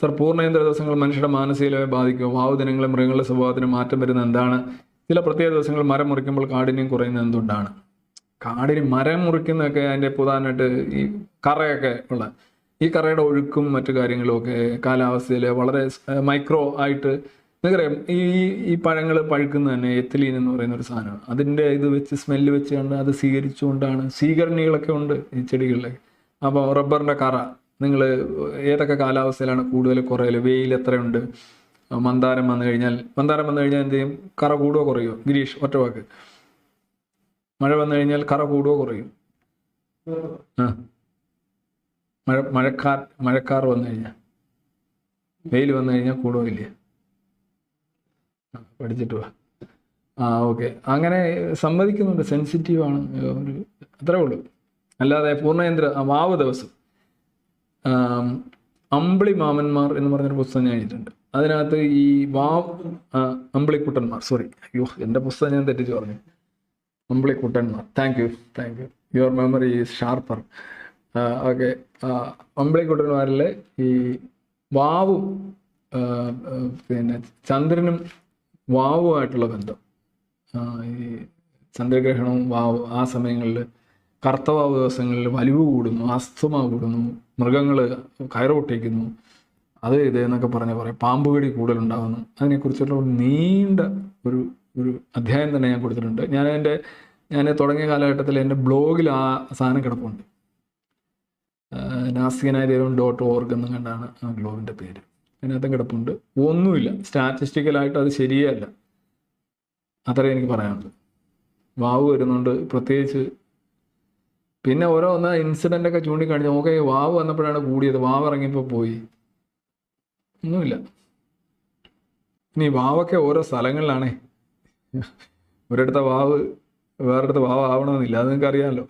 Sir പൂർണയന്ത്ര ദിവസങ്ങൾ മനുഷ്യരുടെ മാനസികമായി ബാധിക്കും. വാവ് ദിനങ്ങളിൽ മൃഗങ്ങളുടെ സ്വഭാവത്തിന് മാറ്റം വരുന്ന എന്താണ്? ചില പ്രത്യേക ദിവസങ്ങൾ മരം മുറിക്കുമ്പോൾ കാഠിന്യം കുറയുന്നത് എന്തുകൊണ്ടാണ്? കാടിന് മരം മുറിക്കുന്നതൊക്കെ അതിന്റെ പ്രധാനമായിട്ട് ഈ കറയൊക്കെ ഉള്ള ഈ കറയുടെ ഒഴുക്കും മറ്റു കാര്യങ്ങളും ഒക്കെ കാലാവസ്ഥയിൽ വളരെ മൈക്രോ ആയിട്ട് നിങ്ങൾക്കറിയാം ഈ ഈ പഴങ്ങൾ പഴുക്കുന്ന തന്നെ എത്തിലീൻ എന്ന് പറയുന്ന ഒരു സാധനമാണ്. അതിന്റെ ഇത് വെച്ച് സ്മെല്ല് വെച്ചുകൊണ്ട് അത് സ്വീകരിച്ചുകൊണ്ടാണ് സ്വീകരണികളൊക്കെ ഉണ്ട് ഈ ചെടികളിലൊക്കെ. അപ്പോൾ റബ്ബറിന്റെ കറ നിങ്ങൾ ഏതൊക്കെ കാലാവസ്ഥയിലാണ് കൂടുതൽ കുറയൽ വെയിൽ എത്രയുണ്ട്? മന്ദാരം വന്നു കഴിഞ്ഞാൽ മന്ദാരം വന്നു കഴിഞ്ഞാൽ എന്ത് ചെയ്യും? കറ കൂടുകയോ കുറയോ? ഗിരീഷ് ഒറ്റ വാക്ക്. മഴ വന്നു കഴിഞ്ഞാൽ കറ കൂടുകയോ കുറയും? മഴ മഴക്കാർ മഴക്കാർ വന്നു കഴിഞ്ഞാൽ വെയിൽ വന്നു കഴിഞ്ഞാൽ കൂടുകയോ ഇല്ല പഠിച്ചിട്ട് വാ. ആ ഓക്കെ. അങ്ങനെ സമ്മതിക്കുന്നുണ്ട്. സെൻസിറ്റീവാണ്. ഒരു അത്രേ ഉള്ളൂ. അല്ലാതെ പൂർണയന്ത്ര വാവ് ദിവസം. അമ്പിളി മാമന്മാർ എന്ന് പറഞ്ഞൊരു പുസ്തകം ഞാൻ എഴുതിയിട്ടുണ്ട്. അതിനകത്ത് ഈ വാവ് അമ്പിളിക്കുട്ടന്മാർ സോറി അയ്യോ എന്റെ പുസ്തകം ഞാൻ തെറ്റിച്ച് പറഞ്ഞു. അമ്പിളിക്കുട്ടന്മാർ thank you thank you your memory is sharper okay അമ്പിളിക്കുട്ടന്മാരിലെ ഈ വാവും പിന്നെ ചന്ദ്രനും വാവുമായിട്ടുള്ള ബന്ധം. ഈ ചന്ദ്രഗ്രഹണവും വാവ് ആ സമയങ്ങളിൽ കർത്തവാവ് ദിവസങ്ങളിൽ വലിവ് കൂടുന്നു അസ്തമ കൂടുന്നു മൃഗങ്ങൾ കയറൊട്ടിക്കുന്നു അത് ഇത് എന്നൊക്കെ പറഞ്ഞ് പറയാം. പാമ്പ് കടി കൂടുതലുണ്ടാകുന്നു അതിനെക്കുറിച്ചുള്ള നീണ്ട ഒരു ഒരു അധ്യായം തന്നെ ഞാൻ കൊടുത്തിട്ടുണ്ട്. ഞാൻ എന്റെ ഞാൻ തുടങ്ങിയ കാലഘട്ടത്തിൽ എന്റെ ബ്ലോഗിൽ ആ സാധനം കിടപ്പുണ്ട്. നാസ്തികനായ ദൈവം ഡോട്ട് ഓർഗ് എന്നും കണ്ടാണ് ആ ബ്ലോഗിന്റെ പേര്. അതിനകത്തും കിടപ്പുണ്ട്. ഒന്നുമില്ല. സ്റ്റാറ്റിസ്റ്റിക്കലായിട്ട് അത് ശരിയല്ല. അത്രേ എനിക്ക് പറയാനുള്ളൂ. വാവ് വരുന്നുണ്ട്. പ്രത്യേകിച്ച് പിന്നെ ഓരോ ഒന്ന് ഇൻസിഡന്റ് ഒക്കെ ചൂണ്ടിക്കാണിച്ച് ഓക്കെ വാവ് വന്നപ്പോഴാണ് കൂടിയത്. വാവ് ഇറങ്ങിയപ്പോൾ പോയി. ഒന്നുമില്ല. ഇനി വാവൊക്കെ ഓരോ സ്ഥലങ്ങളിലാണേ. ഒരിടത്തെ വാവ് വേറൊരിടത്ത് വാവ് ആവണമെന്നില്ല അത് നിങ്ങൾക്ക് അറിയാമല്ലോ